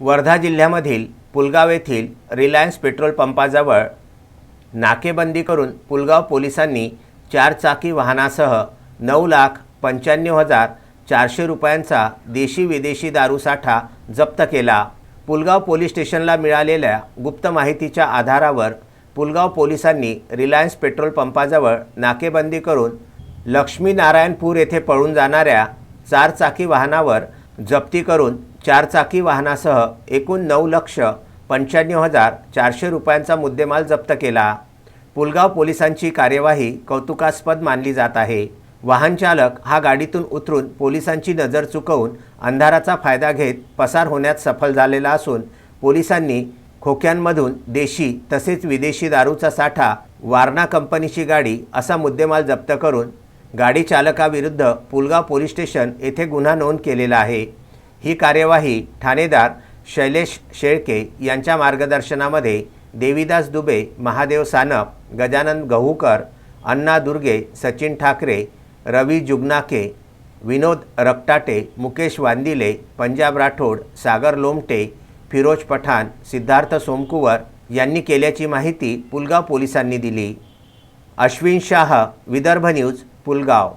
वर्धा जिल्ह्यामधील पुलगाव येथील Reliance petrol पंपाजवळ नाकेबंदी करून पुलगाव पोलिसांनी चारचाकी वाहनासह नऊ लाख पंच्याण्णव हजार चारशे रुपयांचा देशी विदेशी दारूसाठा जप्त केला. पुलगाव पोलीस स्टेशनला मिळालेल्या गुप्त माहितीच्या आधारावर पुलगाव पोलिसांनी रिलायन्स पेट्रोल पंपाजवळ नाकेबंदी करून लक्ष्मीनारायणपूर येथे पळून जाणाऱ्या चारचाकी वाहनावर जप्ती करून चारचाकी वाहनासह एकूण नऊ लक्ष पंच्याण्णव हजार चारशे रुपयांचा मुद्देमाल जप्त केला. पुलगाव पोलिसांची कार्यवाही कौतुकास्पद मानली जात आहे. वाहन चालक हा गाडीतून उतरून पोलिसांची नजर चुकवून अंधाराचा फायदा घेत पसार होण्यात सफल झालेला असून पोलिसांनी खोक्यांमधून देशी तसेच विदेशी दारूचा साठा वारणा कंपनीची गाडी असा मुद्देमाल जप्त करून गाडी चालकाविरुद्ध पुलगाव पोलीस स्टेशन येथे गुन्हा नोंद केलेला आहे. ही कार्यवाही ठाणेदार शैलेश शेळके यांच्या मार्गदर्शनामध्ये देवीदास दुबे महादेव सानप गजानन गहूकर अण्णा दुर्गे सचिन ठाकरे रवी जुगनाके विनोद रक्टाटे मुकेश वांदिले पंजाब राठोड सागर लोमटे फिरोज पठाण सिद्धार्थ सोमकुवर यांनी केल्याची माहिती पुलगाव पोलिसांनी दिली. अश्विन शाह विदर्भ न्यूज पुलगाव.